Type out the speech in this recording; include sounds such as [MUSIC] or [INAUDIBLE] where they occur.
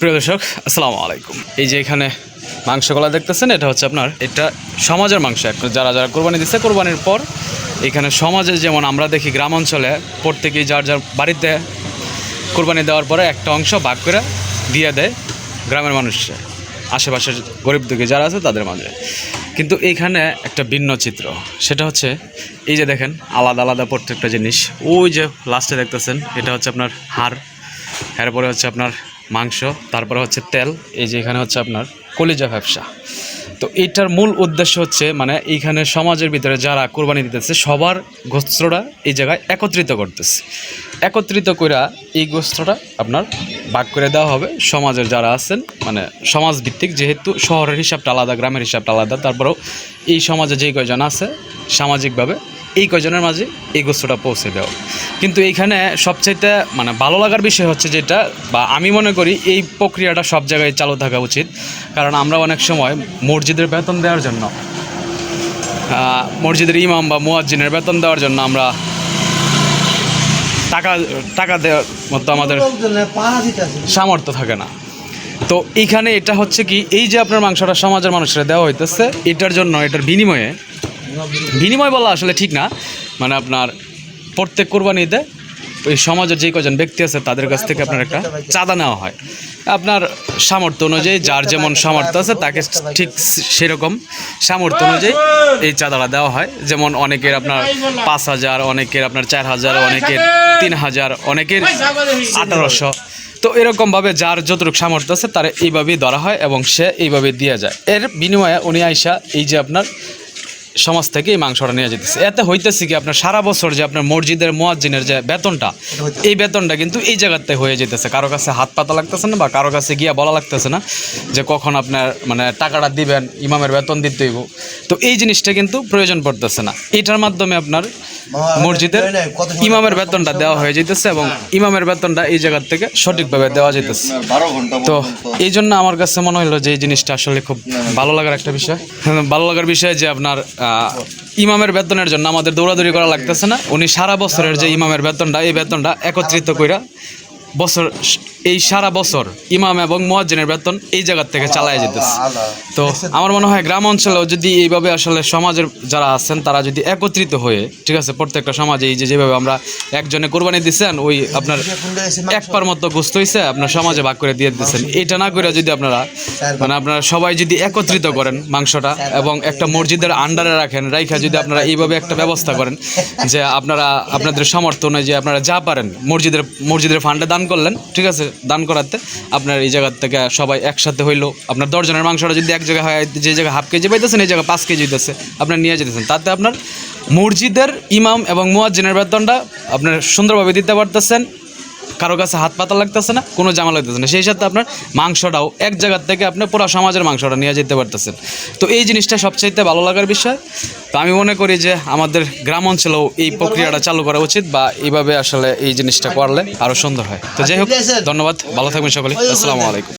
প্রিয় দর্শক, আসসালামু আলাইকুম। এই যে এখানে মাংসগুলা দেখতেছেন, এটা হচ্ছে আপনার, এটা সমাজের মাংস। যারা যারা কোরবানি দিচ্ছে, কোরবানির পর এখানে সমাজে যেমন আমরা দেখি গ্রাম অঞ্চলে প্রত্যেকেই যার যার বাড়িতে কোরবানি দেওয়ার পরে একটা অংশ ভাগ করে দিয়ে দেয় গ্রামের মানুষকে আশেপাশের গরিব দুঃখী যারা আছে তাদের মাঝে। কিন্তু এইখানে একটা ভিন্ন চিত্র, সেটা হচ্ছে এই যে দেখেন, আলাদা আলাদা প্রত্যেকটা জিনিস। ওই যে লাস্টে দেখতেছেন, এটা হচ্ছে আপনার হাড়, এরপরে হচ্ছে আপনার মাংস, তারপরে হচ্ছে তেল, এই যে এখানে হচ্ছে আপনার কলিজা ব্যবসা। তো এটার মূল উদ্দেশ্য হচ্ছে মানে এইখানে সমাজের ভিতরে যারা কোরবানি দিতেছে, সবার গোস্ত্রটা এই জায়গায় একত্রিত করতেছে। একত্রিত কইরা এই গোস্ত্রটা আপনার ভাগ করে দেওয়া হবে। সমাজের যারা আছেন মানে সমাজ ভিত্তিক যেহেতু শহরের হিসাবটা আলাদা, গ্রামের হিসাবটা আলাদা, তারপরেও এই সমাজে যেই কয়জন আছে, সামাজিকভাবে এই কয়জনের মাঝে এই গোস্তটা পৌঁছে দেওয়া কিন্তু এইখানে সবচাইতে মানে ভালো লাগার বিষয় হচ্ছে যেটা, বা আমি মনে করি এই প্রক্রিয়াটা সব জায়গায় চালু থাকা উচিত। কারণ আমরা অনেক সময় মসজিদের বেতন দেওয়ার জন্য মসজিদের ইমাম বা মুয়াজ্জিনের বেতন দেওয়ার জন্য আমরা টাকা টাকা দেওয়ার মতো আমাদের সামর্থ্য থাকে না। তো এইখানে এটা হচ্ছে কি, এই যে আপনার মাংসটা সমাজের মানুষরা দেওয়া হইতেছে, এটার জন্য, এটার বিনিময়ে বিনিময় বলা আসলে ঠিক না। মানে আপনার প্রত্যেক কোরবানিতে ওই সমাজের যে কজন ব্যক্তি আছে, তাদের কাছ থেকে আপনার একটা চাঁদা নেওয়া হয়। আপনার সামর্থ্য অনুযায়ী, যার যেমন সামর্থ্য আছে, তাকে ঠিক সেরকম সামর্থ্য অনুযায়ী এই চাঁদাটা দেওয়া হয়। যেমন অনেকের আপনার পাঁচ হাজার, অনেকের আপনার চার হাজার, অনেকের তিন হাজার, অনেকের আঠারোশো। তো এরকমভাবে যার যতটুকু সামর্থ্য আছে, তার এইভাবেই ধরা হয় এবং সে এইভাবে দিয়ে যায়। এর বিনিময়ে উনি আইসা এই যে আপনার সমাজ থেকে এই মাংসটা নিয়ে যেতেছে এতে হইতেছে কি আপনার সারা বছর যে আপনার মসজিদের মোয়াজ্জিনের যে বেতনটা এই বেতনটা কিন্তু এই জায়গাতে হয়ে যেতেছে কারও কাছে হাত পাতা লাগতেছে না বা কারও কাছে গিয়া বলা লাগতেছে না যে কখন আপনার মানে টাকাটা দিবেন ইমামের বেতন দিতে হইব। তো এই জিনিসটা কিন্তু প্রয়োজন পড়তেছে না। এটার মাধ্যমে আপনার মসজিদের ইমামের বেতনটা দেওয়া হয়ে যেতেছে এবং ইমামের বেতনটা এই জায়গার থেকে সঠিকভাবে দেওয়া যেতেছে তো এই জন্য আমার কাছে মনে হলো যে এই জিনিসটা আসলে খুব ভালো লাগার একটা বিষয়। হ্যাঁ, [LAUGHS] ভালো লাগার বিষয় যে আপনার আহ, ইমামের বেতনের জন্য আমাদের দৌড়াদৌড়ি করা লাগতেছে না। উনি সারা বছরের যে ইমামের বেতনটা এই বেতনটা একত্রিত কইরা বছর এই সারা বছর ইমাম এবং মুয়াজ্জিনের বেতন এই জায়গার থেকে চালায় যেতেছে। তো আমার মনে হয় গ্রাম অঞ্চলেও যদি এইভাবে আসলে সমাজের যারা আছেন তারা যদি একত্রিত হয়ে ঠিক আছে প্রত্যেকটা সমাজে এই যে যেভাবে আমরা একজনে কোরবানি দিচ্ছেন ওই আপনার এক পার মতো গোস্ত হয়েছে আপনার সমাজে ভাগ করে দিয়ে দিচ্ছেন এটা না করে যদি আপনারা মানে আপনারা সবাই যদি একত্রিত করেন মাংসটা এবং একটা মসজিদের আন্ডারে রাখেন রাইখা যদি আপনারা এইভাবে একটা ব্যবস্থা করেন যে আপনারা আপনাদের সামর্থ্য যে আপনারা যা পারেন মসজিদের মসজিদের ফান্ডে দান করলেন ঠিক আছে দান করাতে আপনার এই জায়গার থেকে সবাই একসাথে হইল। আপনার দশজনের মাংসটা যদি এক জায়গায় হয়, যে জায়গায় হাফ কেজি পাইতেছেন, এই জায়গায় পাঁচ কেজি হইতেছে, আপনার নিয়ে যেতেছেন। তাতে আপনার মসজিদের ইমাম এবং মুয়াজ্জিনের বেতনটা আপনার সুন্দরভাবে দিতে পারতেছেন। কারও কাছে হাত পাতা লাগতেছে না কোনো জামা লাগতেছে না। সেই সাথে আপনার মাংসটাও এক জায়গার থেকে আপনি পুরো সমাজের মাংসটা নিয়ে যেতে পারতেছেন। তো এই জিনিসটা সবচাইতে ভালো লাগার বিষয়। তো আমি মনে করি যে আমাদের গ্রাম অঞ্চলেও এই প্রক্রিয়াটা চালু করা উচিত বা এইভাবে আসলে এই জিনিসটা করলে আরও সুন্দর হয়। তো যাই হোক ধন্যবাদ। ভালো থাকবেন সকলে। আসসালামু আলাইকুম।